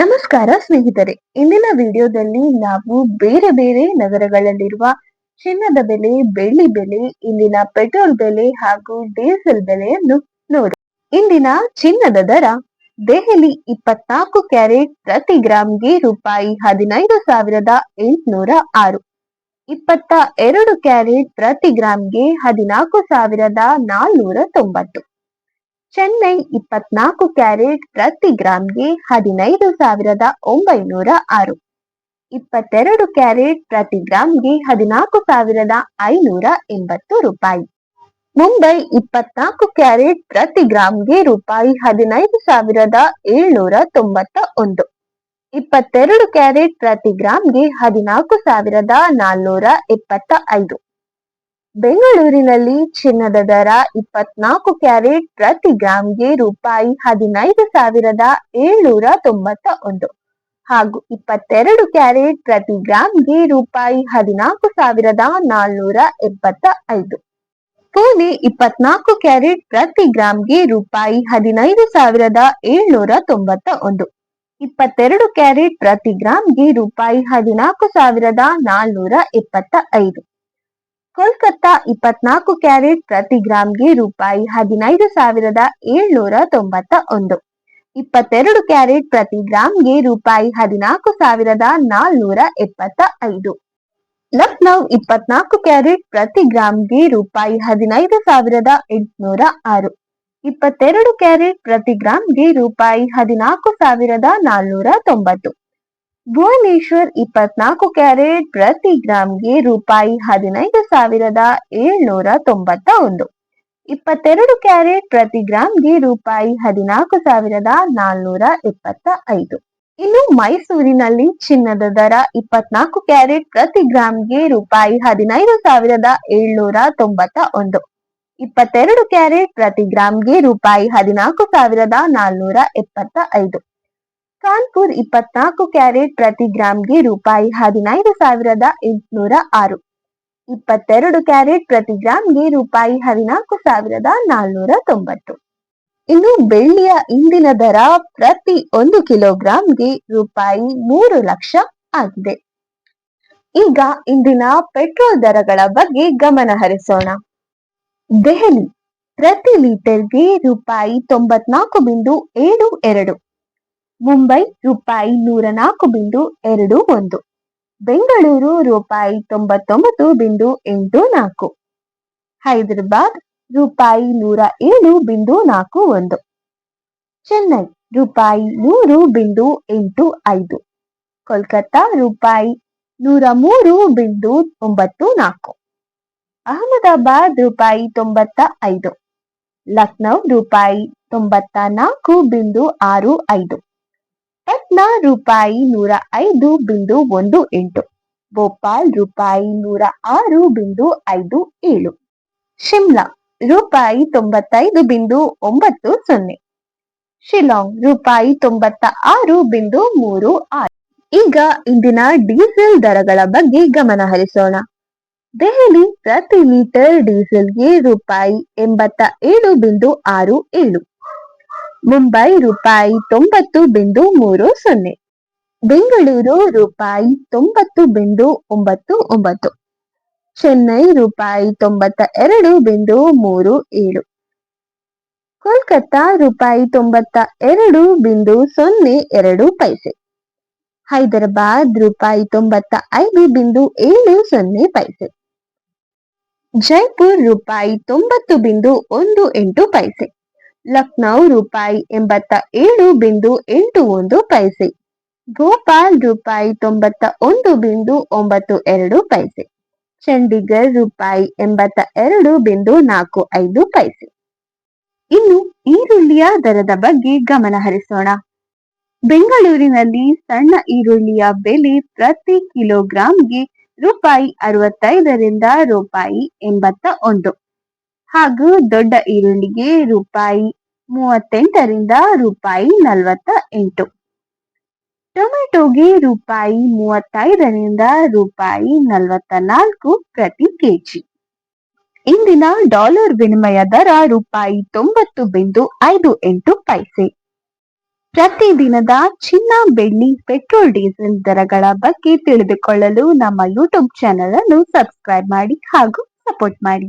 ನಮಸ್ಕಾರ ಸ್ನೇಹಿತರೆ, ಇಂದಿನ ವಿಡಿಯೋದಲ್ಲಿ ನಾವು ಬೇರೆ ಬೇರೆ ನಗರಗಳಲ್ಲಿರುವ ಚಿನ್ನದ ಬೆಲೆ, ಬೆಳ್ಳಿ ಬೆಲೆ, ಇಂದಿನ ಪೆಟ್ರೋಲ್ ಬೆಲೆ ಹಾಗೂ ಡೀಸೆಲ್ ಬೆಲೆಯನ್ನು ನೋಡಿ. ಇಂದಿನ ಚಿನ್ನದ ದರ ದೆಹಲಿ ಇಪ್ಪತ್ನಾಲ್ಕು ಕ್ಯಾರೆಟ್ ಪ್ರತಿ ಗ್ರಾಂಗೆ ರೂಪಾಯಿ ಹದಿನೈದು ಸಾವಿರದ ಎಂಟುನೂರ ಆರು. ಇಪ್ಪತ್ತ ಎರಡು ಕ್ಯಾರೆಟ್ ಪ್ರತಿ ಗ್ರಾಂಗೆ ಹದಿನಾಲ್ಕು ಸಾವಿರದ ನಾಲ್ನೂರ ತೊಂಬತ್ತು. ಚೆನ್ನೈ ಇಪ್ಪತ್ನಾಲ್ಕು ಕ್ಯಾರೆಟ್ ಪ್ರತಿ ಗ್ರಾಂಗೆ ಹದಿನೈದು ಸಾವಿರದ ಒಂಬೈನೂರ ಆರು. ಇಪ್ಪತ್ತೆರಡು ಕ್ಯಾರೆಟ್ ಪ್ರತಿ ಗ್ರಾಂಗೆ ಹದಿನಾಲ್ಕು ಸಾವಿರದ ಐನೂರ ಎಂಬತ್ತು ರೂಪಾಯಿ. ಮುಂಬೈ ಇಪ್ಪತ್ನಾಲ್ಕು ಕ್ಯಾರೆಟ್ ಪ್ರತಿ ಗ್ರಾಂಗೆ ರೂಪಾಯಿ ಹದಿನೈದು ಸಾವಿರದ ಏಳ್ನೂರ ತೊಂಬತ್ತ ಒಂದು. ಇಪ್ಪತ್ತೆರಡು ಕ್ಯಾರೆಟ್ ಪ್ರತಿ ಗ್ರಾಂಗೆ ಹದಿನಾಲ್ಕು ಸಾವಿರದ ನಾಲ್ನೂರ ಎಪ್ಪತ್ತ ಐದು. ಬೆಂಗಳೂರಿನಲ್ಲಿ ಚಿನ್ನದ ದರ ಇಪ್ಪತ್ನಾಲ್ಕು ಕ್ಯಾರೆಟ್ ಪ್ರತಿ ಗ್ರಾಂಗೆ ರೂಪಾಯಿ ಹದಿನೈದು ಸಾವಿರದ ಏಳ್ನೂರ ತೊಂಬತ್ತ ಒಂದು ಹಾಗೂ ಇಪ್ಪತ್ತೆರಡು ಕ್ಯಾರೆಟ್ ಪ್ರತಿ ಗ್ರಾಂಗೆ ರೂಪಾಯಿ ಹದಿನಾಲ್ಕು ಸಾವಿರದ ನಾಲ್ನೂರ ಎಪ್ಪತ್ತ ಐದು ಪುಣೆ ಇಪ್ಪತ್ನಾಲ್ಕು ಕ್ಯಾರೆಟ್ ಪ್ರತಿ ಗ್ರಾಂಗೆ ರೂಪಾಯಿ ಹದಿನೈದು ಸಾವಿರದ ಏಳ್ನೂರ ತೊಂಬತ್ತ ಒಂದು ಇಪ್ಪತ್ತೆರಡು ಕ್ಯಾರೆಟ್ ಪ್ರತಿ ಗ್ರಾಂಗೆ ರೂಪಾಯಿ ಹದಿನಾಲ್ಕು ಸಾವಿರದ ನಾಲ್ನೂರ ಎಪ್ಪತ್ತ ಐದು ಕೋಲ್ಕತ್ತಾ ಇಪ್ಪತ್ನಾಲ್ಕು ಕ್ಯಾರೆಟ್ ಪ್ರತಿ ಗ್ರಾಂಗೆ ರೂಪಾಯಿ ಹದಿನೈದು ಸಾವಿರದ ಏಳ್ನೂರ ತೊಂಬತ್ತ ಒಂದು. ಇಪ್ಪತ್ತೆರಡು ಕ್ಯಾರೆಟ್ ಪ್ರತಿ ಗ್ರಾಂಗೆ ರೂಪಾಯಿ ಹದಿನಾಲ್ಕು ಸಾವಿರದ ನಾಲ್ನೂರ ಎಪ್ಪತ್ತ ಐದು. ಲಕ್ನೌ ಇಪ್ಪತ್ನಾಲ್ಕು ಕ್ಯಾರೆಟ್ ಪ್ರತಿ ಗ್ರಾಂಗೆ ರೂಪಾಯಿ ಹದಿನೈದು ಸಾವಿರದ ಎಂಟುನೂರ ಆರು. ಇಪ್ಪತ್ತೆರಡು ಕ್ಯಾರೆಟ್ ಪ್ರತಿ ಗ್ರಾಂಗೆ ರೂಪಾಯಿ ಹದಿನಾಲ್ಕು ಸಾವಿರದ ನಾಲ್ನೂರ ತೊಂಬತ್ತು. ಭುವನೇಶ್ವರ್ ಇಪ್ಪತ್ನಾಲ್ಕು ಕ್ಯಾರೆಟ್ ಪ್ರತಿ ಗ್ರಾಂಗೆ ರೂಪಾಯಿ ಹದಿನೈದು ಸಾವಿರದ ಏಳ್ನೂರ ತೊಂಬತ್ತ ಒಂದು ಇಪ್ಪತ್ತೆರಡು ಕ್ಯಾರೆಟ್ ಪ್ರತಿ ಗ್ರಾಂಗೆ ರೂಪಾಯಿ ಹದಿನಾಲ್ಕು ಸಾವಿರದ ನಾಲ್ನೂರ ಇಪ್ಪತ್ತ ಐದು ಇನ್ನು ಮೈಸೂರಿನಲ್ಲಿ ಚಿನ್ನದ ದರ ಇಪ್ಪತ್ನಾಲ್ಕು ಕ್ಯಾರೆಟ್ ಪ್ರತಿ ಗ್ರಾಂಗೆ ರೂಪಾಯಿ ಹದಿನೈದು ಸಾವಿರದ ಏಳ್ನೂರ ತೊಂಬತ್ತ ಒಂದು ಇಪ್ಪತ್ತೆರಡು ಕ್ಯಾರೆಟ್ ಪ್ರತಿ ಗ್ರಾಂಗೆ ರೂಪಾಯಿ ಹದಿನಾಲ್ಕು ಸಾವಿರದ ನಾಲ್ನೂರ ಎಪ್ಪತ್ತ ಐದು ಕಾನ್ಪುರ್ ಇಪ್ಪತ್ನಾಲ್ಕು ಕ್ಯಾರೆಟ್ ಪ್ರತಿ ಗ್ರಾಂಗೆ ರೂಪಾಯಿ ಹದಿನೈದು ಸಾವಿರದ ಎಂಟುನೂರ ಆರು. ಇಪ್ಪತ್ತೆರಡು ಕ್ಯಾರೆಟ್ ಪ್ರತಿ ಗ್ರಾಂಗೆ ರೂಪಾಯಿ ಹದಿನಾಲ್ಕು ಸಾವಿರದ ನಾಲ್ನೂರ ತೊಂಬತ್ತು. ಇನ್ನು ಬೆಳ್ಳಿಯ ಇಂದಿನ ದರ ಪ್ರತಿ ಒಂದು ಕಿಲೋಗ್ರಾಂಗೆ ರೂಪಾಯಿ ಮೂರು ಲಕ್ಷ ಆಗಿದೆ. ಈಗ ಇಂದಿನ ಪೆಟ್ರೋಲ್ ದರಗಳ ಬಗ್ಗೆ ಗಮನ ಹರಿಸೋಣ. ದೆಹಲಿ ಪ್ರತಿ ಲೀಟರ್ಗೆ ರೂಪಾಯಿ ತೊಂಬತ್ನಾಲ್ಕು ಬಿಂದು ಏಳು ಎರಡು ಮುಂಬೈ ರೂಪಾಯಿ ನೂರ ನಾಲ್ಕು ಬಿಂದು ಎರಡು ಒಂದು. ಬೆಂಗಳೂರು ರೂಪಾಯಿ ತೊಂಬತ್ತೊಂಬತ್ತು ಬಿಂದು ಎಂಟು ನಾಲ್ಕು. ಹೈದರಾಬಾದ್ ರೂಪಾಯಿ ನೂರ ಏಳು ಬಿಂದು ನಾಲ್ಕು ಒಂದು. ಚೆನ್ನೈ ರೂಪಾಯಿ ನೂರು ಬಿಂದು ಎಂಟು ಐದು. ಕೋಲ್ಕತ್ತಾ ರೂಪಾಯಿ ನೂರ ಮೂರು ಬಿಂದು ಒಂಬತ್ತು ನಾಲ್ಕು. ಅಹಮದಾಬಾದ್ ರೂಪಾಯಿ ತೊಂಬತ್ತ ಐದು. ಲಕ್ನೌ ರೂಪಾಯಿ ತೊಂಬತ್ತ ನಾಲ್ಕು ಬಿಂದು ಆರು ಐದು. ಪಟ್ನಾ ರೂಪಾಯಿ ನೂರ ಐದು ಬಿಂದು ಒಂದು ಎಂಟು, ಭೋಪಾಲ್ ರೂಪಾಯಿ ನೂರ ಆರು ಬಿಂದು ಐದು ಏಳು, ಶಿಮ್ಲಾ ರೂಪಾಯಿ ತೊಂಬತ್ತೈದು ಬಿಂದು ಒಂಬತ್ತು ಸೊನ್ನೆ ಶಿಲಾಂಗ್ ರೂಪಾಯಿ ತೊಂಬತ್ತ ಆರು ಬಿಂದು ಮೂರು ಆರು. ಈಗ ಇಂದಿನ ಡೀಸೆಲ್ ದರಗಳ ಬಗ್ಗೆ ಗಮನ ಹರಿಸೋಣ. ದೆಹಲಿ ಪ್ರತಿ ಲೀಟರ್ ಡೀಸೆಲ್ಗೆ ರೂಪಾಯಿ ಎಂಬತ್ತ ಏಳು ಬಿಂದು ಆರು ಏಳು ಮುಂಬೈ ರೂಪಾಯಿ ತೊಂಬತ್ತು ಬಿಂದು ಮೂರು ಸೊನ್ನೆ. ಬೆಂಗಳೂರು ರೂಪಾಯಿ ತೊಂಬತ್ತು ಬಿಂದು ಒಂಬತ್ತು ಒಂಬತ್ತು. ಚೆನ್ನೈ ರೂಪಾಯಿ ತೊಂಬತ್ತ ಎರಡು ಬಿಂದು ಮೂರು ಏಳು. ಕೋಲ್ಕತ್ತಾ ರೂಪಾಯಿ ತೊಂಬತ್ತ ಎರಡು ಬಿಂದು ಸೊನ್ನೆ ಎರಡು ಪೈಸೆ. ಹೈದರಾಬಾದ್ ರೂಪಾಯಿ ತೊಂಬತ್ತ ಐದು ಬಿಂದು ಏಳು ಸೊನ್ನೆ ಪೈಸೆ. ಜೈಪುರ್ ರೂಪಾಯಿ ತೊಂಬತ್ತು ಬಿಂದು ಒಂದು ಎಂಟು ಪೈಸೆ. ಲಕ್ನೌ ರೂಪಾಯಿ ಎಂಬತ್ತ ಏಳು ಬಿಂದು ಎಂಟು ಒಂದು ಪೈಸೆ. ಭೋಪಾಲ್ ರೂಪಾಯಿ ತೊಂಬತ್ತ ಒಂದು ಬಿಂದು ಒಂಬತ್ತು ಎರಡು ಪೈಸೆ. ಚಂಡೀಗಢ ರೂಪಾಯಿ ಎಂಬತ್ತ ಎರಡು ಬಿಂದು ನಾಲ್ಕು ಐದು ಪೈಸೆ. ಇನ್ನು ಈರುಳ್ಳಿಯ ದರದ ಬಗ್ಗೆ ಗಮನ ಹರಿಸೋಣ. ಬೆಂಗಳೂರಿನಲ್ಲಿ ಸಣ್ಣ ಈರುಳ್ಳಿಯ ಬೆಲೆ ಪ್ರತಿ ಕಿಲೋಗ್ರಾಂಗೆ ರೂಪಾಯಿ ಅರವತ್ತೈದರಿಂದ ರೂಪಾಯಿ ಎಂಬತ್ತ ಒಂದು. ಹಾಗೂ ದೊಡ್ಡ ಈರುಳ್ಳಿಗೆ ರೂಪಾಯಿ ಮೂವತ್ತೆಂಟರಿಂದ ರೂಪಾಯಿ ನಲವತ್ತ ಎಂಟು ಟೊಮೆಟೊಗೆ ರೂಪಾಯಿ ಮೂವತ್ತೈದರಿಂದ ರೂಪಾಯಿ ನಲವತ್ತ ನಾಲ್ಕು ಪ್ರತಿ ಕೆಜಿ. ಇಂದಿನ ಡಾಲರ್ ವಿನಿಮಯ ದರ ರೂಪಾಯಿ ತೊಂಬತ್ತು ಬಿಂದು ಐದು ಎಂಟು ಪೈಸೆ. ಪ್ರತಿದಿನದ ಚಿನ್ನ, ಬೆಳ್ಳಿ, ಪೆಟ್ರೋಲ್, ಡೀಸೆಲ್ ದರಗಳ ಬಗ್ಗೆ ತಿಳಿದುಕೊಳ್ಳಲು ನಮ್ಮ ಯೂಟ್ಯೂಬ್ ಚಾನೆಲ್ ಅನ್ನು ಸಬ್ಸ್ಕ್ರೈಬ್ ಮಾಡಿ ಹಾಗೂ ಸಪೋರ್ಟ್ ಮಾಡಿ.